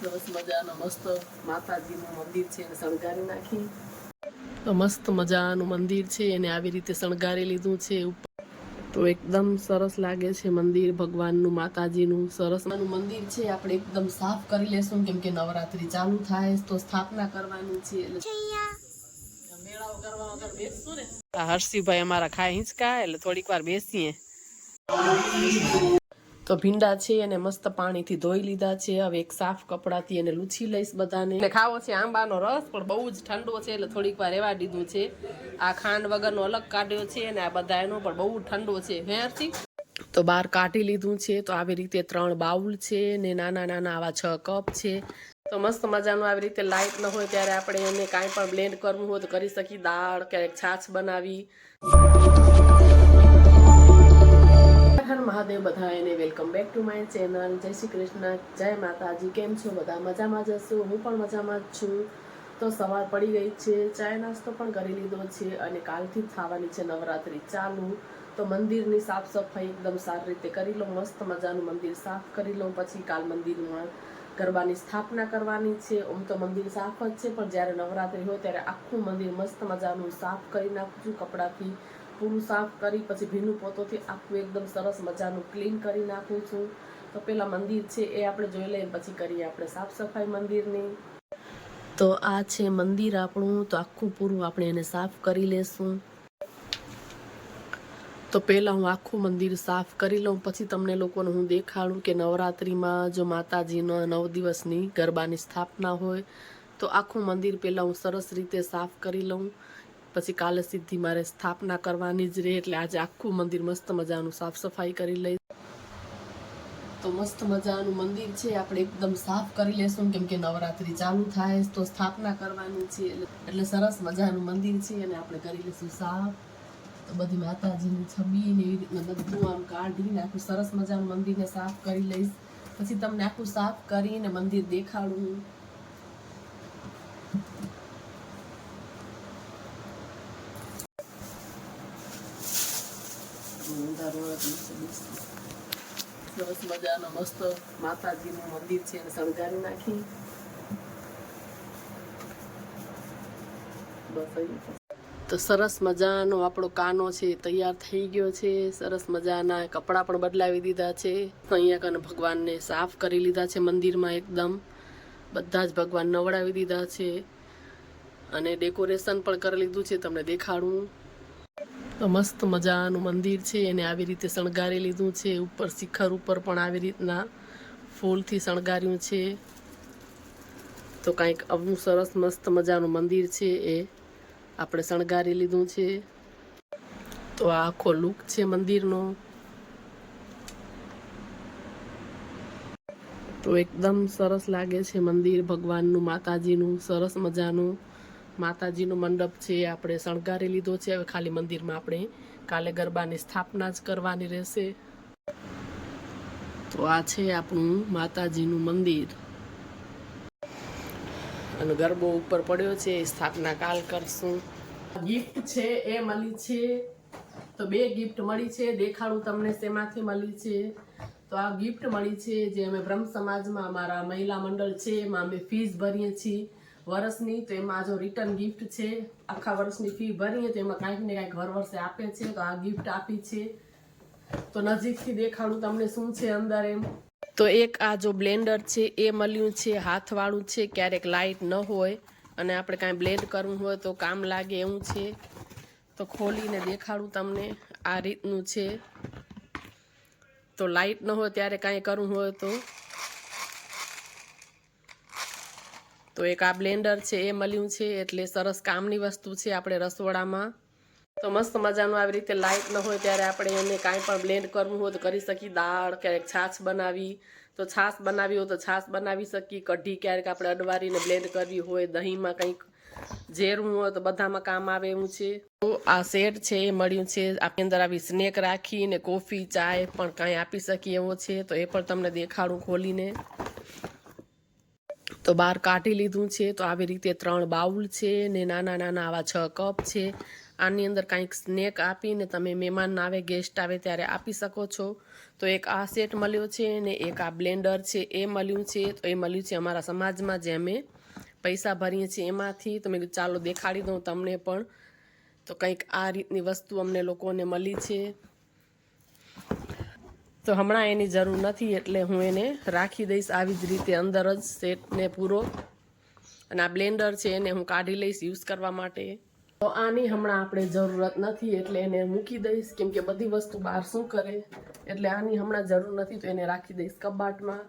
સરસ મજાનો મસ્ત માતાજીનું મંદિર છે એને શણગારી નાખી. તો મસ્ત મજાનું મંદિર છે એને આવી રીતે શણગારી લીધું છે ઉપર. તો એકદમ સરસ લાગે છે મંદિર ભગવાનનું માતાજીનું સરસ મંદિર છે. આપણે એકદમ સાફ કરી લેશું કેમ કે નવરાત્રી ચાલુ થાય તો સ્થાપના કરવાની છે એટલે મેળાઓ કરવા વગર ને. આ હર્ષિભાઈ અમારા ખાય હિંચકા એટલે થોડીક વાર બેસીએ. તો ભીંડા છે એને મસ્ત પાણીથી ધોઈ લીધા છે. હવે એક સાફ કપડાથી એને લૂછી લઈશ બધાને. એટલે ખાવો છે આંબાનો રસ, પણ બહુ જ ઠંડો છે, એટલે થોડીક વાર રહેવા દીધું છે. આ ખાંડ વગરનો અલગ કાઢ્યો છે અને આ બધા એનો પણ બહુ ઠંડો છે. વેરથી તો બહાર કાઢી લીધું છે. તો આવી રીતે ત્રણ બાઉલ છે ને નાના નાના આવા છ કપ છે. તો મસ્ત મજાનું આવી રીતે લાઇટ ન હોય ત્યારે આપણે એને કાંઈ પણ બ્લેન્ડ કરવું હોય તો કરી શકીએ. દાળ ક્યારેક છાશ બનાવી. હર મહાદેવ બધા એને welcome back to my channel. જય શ્રી કૃષ્ણ, જય માતાજી. કેમ છો બધા? મજામાં જશો હું પણ મજામાં જ છું. તો સવાર પડી ગઈ છે. ચાય નાસ્તો પણ કરી લીધો છે અને કાલથી જ થવાની છે નવરાત્રી ચાલુ. તો મંદિરની સાફ સફાઈ એકદમ સારી રીતે કરી લો, મસ્ત મજાનું મંદિર સાફ કરી લો. પછી કાલ મંદિરમાં ગરબાની સ્થાપના કરવાની છે. આમ તો મંદિર સાફ જ છે, પણ જ્યારે નવરાત્રી હોય ત્યારે આખું મંદિર મસ્ત મજાનું સાફ કરી નાખું છું કપડાથી. પૂરું સાફ કરી, પછી ભીનું પોતોથી આખું એકદમ સરસ મજાનું ક્લીન કરી નાખું છું. તો પેલા મંદિર છે એ આપણે જોઈ લઈએ પછી કરીએ આપણે સાફ સફાઈ મંદિરની. તો આ છે મંદિર આપણું, તો આખું પૂરું આપણે એને સાફ કરી લેશું. તો પહેલાં હું આખું મંદિર સાફ કરી લઉં, પછી તમને લોકોને હું દેખાડું કે નવરાત્રિમાં જો માતાજીનો નવ દિવસની ગરબાની સ્થાપના હોય, તો આખું મંદિર પહેલાં હું સરસ રીતે સાફ કરી લઉં. પછી કાલે સીધી મારે સ્થાપના કરવાની જ રહે એટલે આજે આખું મંદિર મસ્ત મજાનું સાફ સફાઈ કરી લઈ. તો મસ્ત મજાનું મંદિર છે, આપણે એકદમ સાફ કરી લેશું, કેમ કે નવરાત્રી ચાલુ થાય તો સ્થાપના કરવાની છે, એટલે સરસ મજાનું મંદિર છે અને આપણે કરી લઈશું સાફ. તો બધી માતાજીની છબી ને એવી રીતના બધું આમ કાઢીને આખું સરસ મજાનું મંદિરને સાફ કરી લઈશ. પછી તમને આખું સાફ કરીને મંદિર દેખાડું. સરસ મજાનો મસ્ત માતાજીનું મંદિર છે એને શણગારી નાખી. બસ તો સરસ મજાનો આપણો કાનો છે તૈયાર થઈ ગયો છે. સરસ મજાના કપડાં પણ બદલાવી દીધા છે. અહીંયા કને ભગવાનને સાફ કરી લીધા છે મંદિરમાં એકદમ. બધા જ ભગવાન નવડાવી દીધા છે. અને ડેકોરેશન પણ કરી લીધું છે, તમને દેખાડું. મસ્ત મજાનું મંદિર છે. એને આવી રીતે શણગારી લીધું છે. ઉપર શિખર ઉપર પણ આવી રીતના ફૂલથી શણગાર્યું છે. તો કાંઈક આવું સરસ મસ્ત મજાનું મંદિર છે એ આપણે શણગારી લીધું છે. તો આ આખો લુક છે મંદિરનો. તો એકદમ સરસ લાગે છે મંદિર ભગવાનનું, માતાજીનું, સરસ મજાનું. માતાજીનો મંડપ છે, આપણે શણગારી લીધો છે, હવે ખાલી મંદિરમાં આપણે કાલે ગરબાની સ્થાપના જ કરવાની રહેશે. તો આ છે આપણું માતાજીનું મંદિર. અને ગરબો ઉપર પડ્યો છે સ્થાપના કાલ કરશું. ગિફ્ટ છે, એ મળી છે. તો બે ગિફ્ટ મળી છે, દેખાડું તમને શેમાંથી મળી છે. તો આ ગિફ્ટ મળી છે, જે અમે બ્રહ્મ સમાજમાં અમારા મહિલા મંડળ છે, એમાં અમે ફીસ ભરીએ છીએ. વર્ષની તો એમાં જો રિટર્ન ગિફ્ટ છે, આખા વર્ષની ફી ભરીએ તો એમાં કાંઈક ને કાંઈક હર વર્ષે આપે છે, તો આ ગિફ્ટ આપી છે. તો નજીકથી દેખાડું તમને શું છે અંદર એમ? તો એક આ જો બ્લેન્ડર છે, એ મળ્યું છે, હાથવાળું છે, ક્યારેક લાઇટ ન હોય અને આપણે કાંઈ બ્લેન્ડ કરવું હોય તો કામ લાગે એવું છે. તો ખોલીને દેખાડું તમને આ રીતનું છે. તો લાઇટ ન હોય ત્યારે કાંઈ કરવું હોય તો તો એક આ બ્લેન્ડર છે, એ મળ્યું છે, એટલે સરસ કામની વસ્તુ છે આપણે રસોડામાં. તો મસ્ત મજાનું આવી રીતે લાઇટ ન હોય ત્યારે આપણે એને કાંઈ પણ બ્લેન્ડ કરવું હોય તો કરી શકીએ. દાળ ક્યારેક છાશ બનાવી, તો છાશ બનાવી હોય તો છાશ બનાવી શકીએ. કઢી ક્યારેક આપણે અડવારીને બ્લેન્ડ કરવી હોય, દહીંમાં કંઈક ઝેરવું હોય તો બધામાં કામ આવે એવું છે. તો આ સેટ છે, એ મળ્યું છે. આપણી અંદર આવી સ્નેક રાખીને કોફી, ચાય પણ કાંઈ આપી શકીએ એવો છે. તો એ પણ તમને દેખાડું ખોલીને. તો બહાર કાઢી લીધું છે, તો આવી રીતે ત્રણ બાઉલ છે ને નાના નાના આવા છ કપ છે. આની અંદર કાંઈક સ્નેક આપીને તમે મહેમાન આવે ગેસ્ટ આવે ત્યારે આપી શકો છો. તો એક આ સેટ મળ્યો છે ને એક આ બ્લેન્ડર છે, એ મળ્યું છે. તો એ મળ્યું છે અમારા સમાજમાં જે અમે પૈસા ભરીએ છીએ એમાંથી. તો મેં ચાલો દેખાડી દઉં તમને પણ. તો કંઈક આ રીતની વસ્તુ અમને લોકોને મળી છે. તો હમણાં એની જરૂર નથી એટલે હું એને રાખી દઈશ આવી જ રીતે અંદર જ સેટને પૂરો. અને આ બ્લેન્ડર છે એને હું કાઢી લઈશ યુઝ કરવા માટે. તો આની હમણાં આપણે જરૂરત નથી એટલે એને મૂકી દઈશ. કેમ કે બધી વસ્તુ બહાર શું કરે? એટલે આની હમણાં જરૂર નથી તો એને રાખી દઈશ કબાટમાં.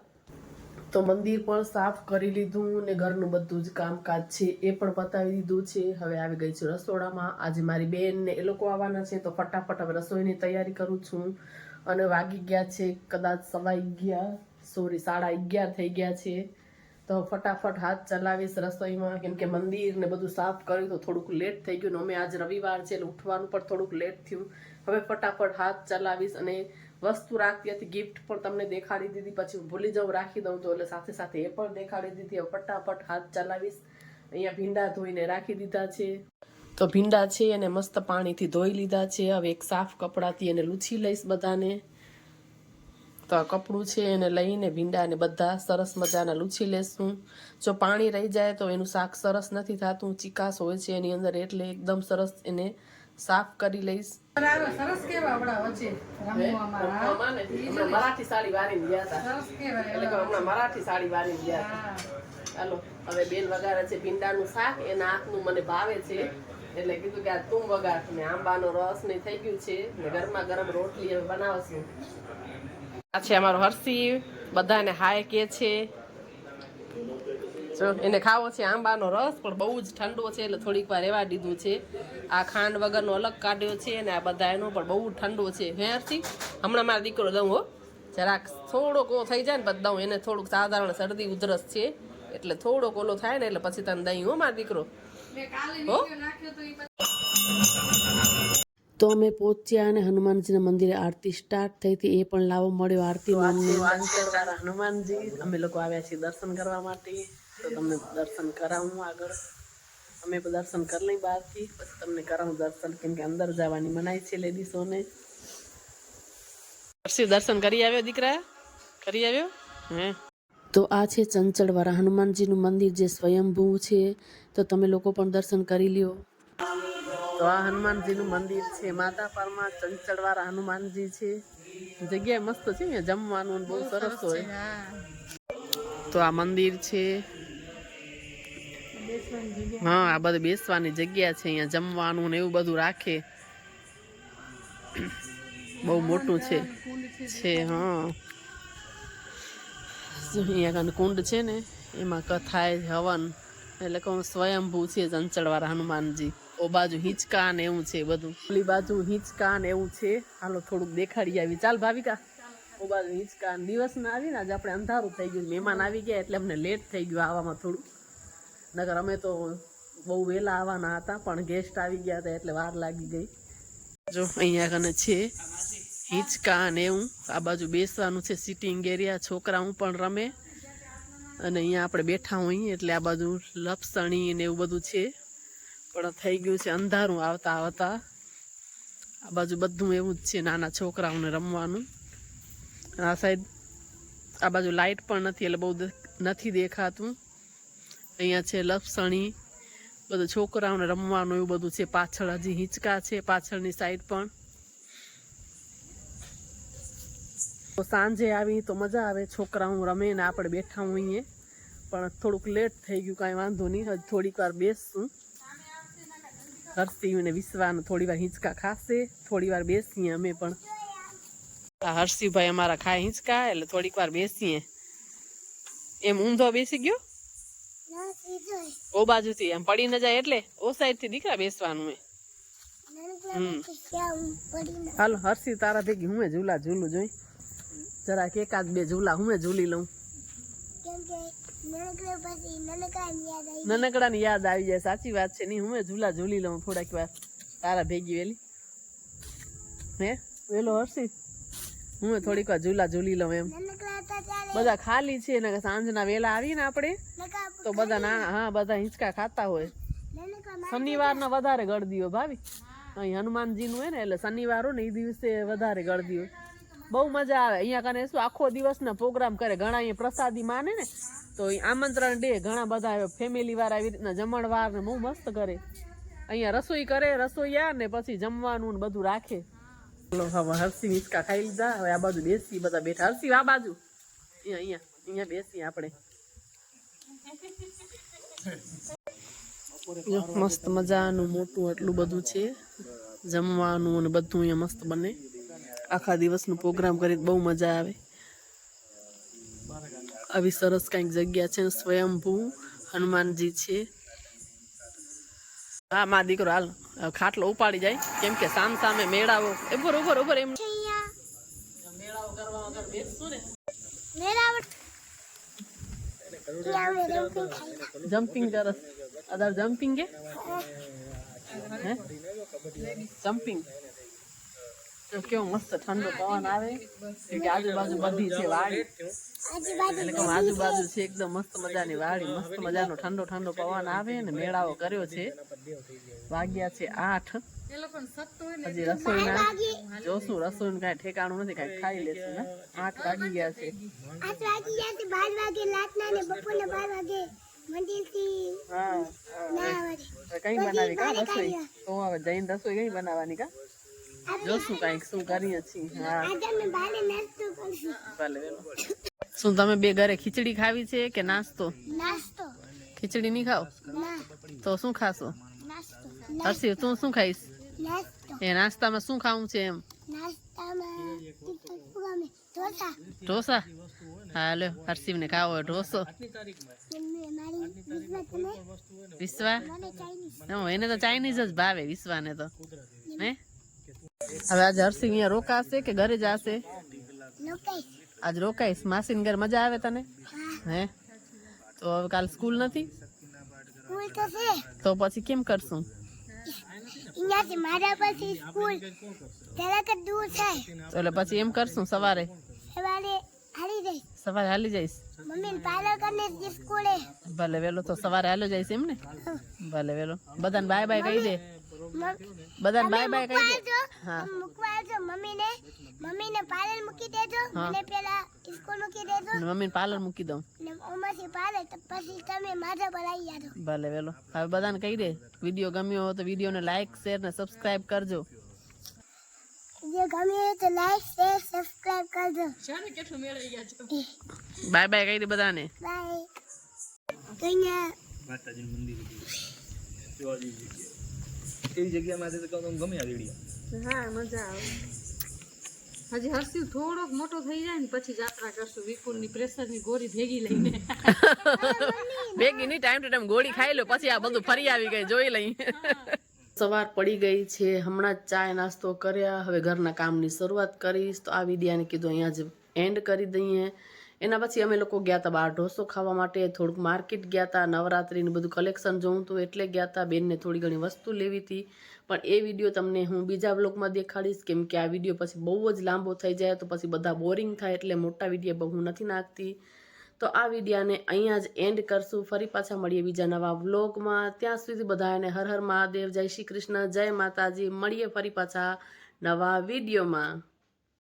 તો મંદિર પણ સાફ કરી લીધું ને ઘરનું બધું જ કામકાજ છે એ પણ પતાવી દીધું છે. હવે આવી ગઈ છું રસોડામાં. આજે મારી બેન ને એ લોકો આવવાના છે તો ફટાફટ હવે રસોઈની તૈયારી કરું છું. અને વાગી ગયા છે, કદાચ સવા અગિયાર સોરી, સાડા અગિયાર થઈ ગયા છે. તો ફટાફટ હાથ ચલાવીશ રસોઈમાં, કેમ કે મંદિર ને બધું સાફ કર્યું તો થોડુંક લેટ થઈ ગયું અમે આજ રવિવાર છે એટલે ઉઠવાનું પણ થોડુંક લેટ થયું. હવે ફટાફટ હાથ ચલાવીશ અને વસ્તુ રાખતી હતી ગિફ્ટ પણ તમને દેખાડી દીધી, પછી હું ભૂલી જાઉં, રાખી દઉં તો, એટલે સાથે સાથે એ પણ દેખાડી દીધી. હવે ફટાફટ હાથ ચલાવીશ. અહીંયા ભીંડા ધોઈને રાખી દીધા છે. તો ભીંડા છે એને મસ્ત પાણીથી ધોઈ લીધા છે. હવે એક સાફ કપડાથી એને લૂછી લઈશ બધાને. તો આ કપડું છે એને લઈને ભીંડાને બધા સરસ મજાના લૂછી લેશું. જો પાણી રહી જાય તો એનું શાક સરસ નથી થતું. ચિકાસ હોય છે એની અંદર એટલે એકદમ સરસ એને સાફ કરી લઈશ. સરસ કેવા આપડા વચ્ચે મરાઠી સાડી વારીને ગયા હતા. એટલે હમણાં મરાઠી સાડી વારીને ગયા હતા. ચાલો હવે બેન વગાડે છે ભીંડાનું શાક. એના હાથનું મને ભાવે છે. એટલે કીધું કે આ તું વગાડ ને આંબાનો રસ ને થઈ ગયું છે. ને ગરમા ગરમ રોટલી હવે બનાવશું. આ છે અમારો હર્ષી બધાને હાય કે છે. જો, એને ખાવો છે આંબાનો રસ, પણ બહુ જ ઠંડો છે એટલે થોડીક વાર રહેવા દીધું છે. આ ખાંડ વગરનો અલગ કાઢ્યો છે અને આ બધા એનો પણ બહુ ઠંડો છે. હે હર્ષી હમણાં મારો દીકરો દઉં હો. જરાક થોડોક ઓ થઈ જાય ને પછી દઉં. એને થોડુંક સાધારણ શરદી ઉધરસ છે. એટલે થોડોક ઓલો થાય ને એટલે પછી તને દહીં હો મારો દીકરો. તો અમે પહોંચ્યા અને હનુમાનજીના મંદિરે આરતી સ્ટાર્ટ થઈ હતી. એ પણ લાવો મળ્યો આરતી હનુમાનજી. અમે લોકો આવ્યા છીએ દર્શન કરવા માટે. તો તમને દર્શન કરાવું આગળ. અમે દર્શન કરી લઈ બહારથી. પછી તમને કરાવું દર્શન. કેમ કે અંદર જવાની મનાય છે લેડીઝોને. દર્શન કરી આવ્યો દીકરા? કરી આવ્યો? હે? તો આ છે ચંચળવાળા હનુમાનજીનું મંદિર જે સ્વયંભૂ છે. તો તમે લોકો પણ દર્શન કરી લ્યો. તો આ હનુમાનજીનું મંદિર છે. માતા માધાપરમાં ચંચળવાળા હનુમાનજી છે. જગ્યા મસ્ત છે અહીંયા જમવાનું બહુ સરસ હોય. તો આ મંદિર છે. હા આ બધું બેસવાની જગ્યા છે અહીંયા જમવાનું ને એવું બધું રાખે. બહુ મોટું છે. છે હા. અહીંયા કને કુંડ છે ને, એમાં કથાય હવન. એટલે કહું, સ્વયંભૂ છે ચંચળવાળા હનુમાનજી. ઓ બાજુ હિંચકા ને એવું છે બધું. ઓલી બાજુ હિંચકા ને એવું છે. હાલો, થોડુંક દેખાડી આવી. ચાલ ભાવિકા. ઓ બાજુ હિંચકા દિવસના આવીને આજે આપણે અંધારું થઈ ગયું. મહેમાન આવી ગયા એટલે અમને લેટ થઈ ગયું આવવામાં થોડું. નગર અમે તો બહુ વહેલા આવવાના હતા, પણ ગેસ્ટ આવી ગયા હતા એટલે વાર લાગી ગઈ. જો, અહીંયા કને છે. હિંચકા ને એવું આ બાજુ બેસવાનું છે સિટિંગ એરિયા છોકરાઓ પણ રમે. અને અહીંયા આપણે બેઠા હોઈએ એટલે આ બાજુ લપસણી ને એવું બધું છે. પણ થઈ ગયું છે, અંધારું આવતા આવતા. આ બાજુ બધું એવું જ છે, નાના છોકરાઓને રમવાનું. આ સાઈડ આ બાજુ લાઇટ પણ નથી, એટલે બહુ નથી દેખાતું. અહીંયા છે લપસણી, બધું છોકરાઓને રમવાનું એવું બધું છે. પાછળ હજી હિંચકા છે, પાછળની સાઈડ પણ. તો સાંજે આવી તો મજા આવે છોકરાઓ રમે ને આપણે બેઠા હોઈએ. પણ થોડુંક લેટ થઈ ગયું કાંઈ વાંધો નહીં. હજી થોડીક વાર બેસશું હર્ષિવ ને વિશ્વાને થોડી વાર હિંચકા ખાશે. થોડી વાર બેસીએ અમે પણ. હર્ષિવભાઈ અમારા ખાય હિંચકા એટલે થોડીક વાર બેસીએ. એમ ઊંધો બેસી ગયો? ઓ બાજુથી એમ પડી ન જાય એટલે? ઓ સાઈડથી દીકરા બેસવાનું હે હમ. હાલો હર્ષિવ તારા ભેગી હું ઝૂલા ઝૂલું જોઈ. જરાક એકાદ બે ઝૂલા હું ઝૂલી લઉં. નનકડાની યાદ આવી જાય. સાચી વાત છે નહીં. હું ઝૂલા ઝૂલી લઉં થોડાક વાર. તારા ભેગી વેલી. હે? વેલો હર્ષિત હું થોડીક વાર ઝૂલા ઝૂલી લઉં એમ. બધા ખાલી છે ને સાંજના વેલા આવીને આપણે તો બધા નાના હા બધા હિંચકા ખાતા હોય. શનિવારના વધારે ગળદીઓ ભાવી અહીં હનુમાનજીનું હોય ને એટલે શનિવાર હોય ને એ દિવસે વધારે ગળદી હોય બહુ મજા આવે. અહીંયા કને શું આખો દિવસના પ્રોગ્રામ કરે. ઘણા અહીંયા પ્રસાદી માને ને તો આમંત્રણ દે. ઘણા બધા ફેમિલી વાળા આવી રીતના જમણવાર ને બહુ મસ્ત કરે. અહીંયા રસોઈ કરે રસોઈયા ને પછી જમવાનું ને બધું રાખે. હવે હરસી હિંચકા ખાઈ લીધા. હવે આ બાજુ બેસી બધા બેઠા. હરસી આ બાજુ. અહીંયા અહીંયા અહીંયા બેસી આપણે. મસ્ત મજાનું મોટું આટલું બધું છે. જમવાનું ને બધું અહીંયા મસ્ત બને. આખા દિવસનો પ્રોગ્રામ કરી બહુ મજા આવે. આવી સરસ કંઈક જગ્યા છે સ્વયંભૂ હનુમાનજી છે. હા મા દીકરો હાલ ખાટલો ઉપાડી જાય. કેમ કે સામ સામે મેળાવો ઉપર ઉપર ઉપર એમ મેળાવો કરવા વગર બેસશું ને જમ્પિંગ કરસ અદર જમ્પિંગ કે હે? જમ્પિંગ. તો કેવો મસ્ત ઠંડો પવન આવે. કે આજુબાજુ બધી છે વાડી. આજુબાજુ છે એકદમ મસ્ત મજાની વાડી મસ્ત મજાનો ઠંડો ઠંડો પવન આવે ને મેળાવો કર્યો છે. વાગ્યા છે આઠ. હજી રસોઈ ના જોશું રસોઈ રસોઈનું કાંઈ ઠેકાણું નથી કાંઈ ખાઈ લેશું ને આઠ વાગી ગયા છે. આઠ વાગી ગયા છે બાર વાગે રાતના ને બપોરના બાર વાગે હા ના કઈ બનાવી કા રસોઈ? તો હવે જઈને રસોઈ કઈ બનાવવાની કા? જોશું કાંઈક શું કરીએ છીએ હા. ભલે શું તમે બે ઘરે ખીચડી ખાવી છે કે નાસ્તો? નાસ્તો. ખીચડી નહીં ખાઓ? તો શું ખાશો? હર્ષિવ તું શું ખાઈશ? એ નાસ્તામાં શું ખાવું છે એમ? ઢોસા. હા લ્યો હર્ષિવને ખાવો ઢોસો. વિશ્વા એને તો ચાઇનીઝ જ ભાવે વિશ્વાને તો. હે? હવે આજે હરસિંહ અહીંયા રોકાશે કે ઘરે જશે? આજ રોકાઈશ. માસી ઘર મજા આવે તને? હે. તો હવે કાલ સ્કૂલ નથી? તો પછી કેમ કરશું? મારા પછી સ્કૂલ દૂર છે એટલે પછી એમ કરશું સવારે? સવારે હારી જઈશ. સવારે હાલી જઈશ? મમ્મી પાર્લર કરીને જ સ્કૂલે. ભલે વેલો તો સવારે હાલો જઈશ એમ ને? ભલે વેલો. બધાને બાય બાય કહી દે. બધાને બાય બાય કહી દે હા મૂકવા આવજો મમ્મીને મમ્મીને પાર્લર મૂકી દેજો મને પેલા સ્કૂલ મૂકી દેજો અને મમ્મીને પાર્લર મૂકી દઉં ને ઓમાંથી પાર્લર તો પછી તમે મારા પર આવી જાજો ભલે વેલો હવે બધાને કહી દે વીડિયો ગમ્યો હોય તો વિડીયોને લાઈક શેર ને સબસ્ક્રાઇબ કરજો જો ગમે હોય તો લાઈક શેર સબસ્ક્રાઇબ કરજો જાણે કેટલું મેળવી ગયા છો બાય બાય કહી દે બધાને બાય કન્યા એવી જગ્યામાં તો કહું ગમે આ રેડિયા. હા મજા આવે. હજી હર્ષિવ થોડોક મોટો થઈ જાય ને પછી જાત્રા કરશું. વિપુલની પ્રેશરની ગોળી ભેગી લઈને. ભેગી નહીં ટાઈમ ટુ ટાઈમ ગોળી ખાઈ લો પછી આ બધું ફરી આવી ગઈ જોઈ લઈ. સવાર પડી ગઈ છે હમણાં જ ચાય નાસ્તો કર્યા. હવે ઘરના કામની શરૂઆત કરીશ. તો આ વિડીયાને કીધું અહીંયા જ એન્ડ કરી દઈએ. એના પછી અમે લોકો ગયા હતા બહાર ઢોસો ખાવા માટે, થોડુંક માર્કેટ ગયા હતા નવરાત્રિનું બધું કલેક્શન જોઉં હતું એટલે ગયા હતા બેનને થોડી ઘણી વસ્તુ લેવી હતી પણ એ વીડિયો તમને હું બીજા બ્લોગમાં દેખાડીશ, કેમ કે આ વીડિયો પછી બહુ જ લાંબો થઈ જાય તો પછી બધા બોરિંગ થાય એટલે મોટા વીડિયો બહુ નથી નાખતી. તો આ વિડીયાને અહીંયા જ એન્ડ કરશું. ફરી પાછા મળીએ બીજા નવા વ્લોગમાં. ત્યાં સુધી બધાને હર હર મહાદેવ, જય શ્રી કૃષ્ણ, જય માતાજી. મળીએ ફરી પાછા નવા વિડીયોમાં.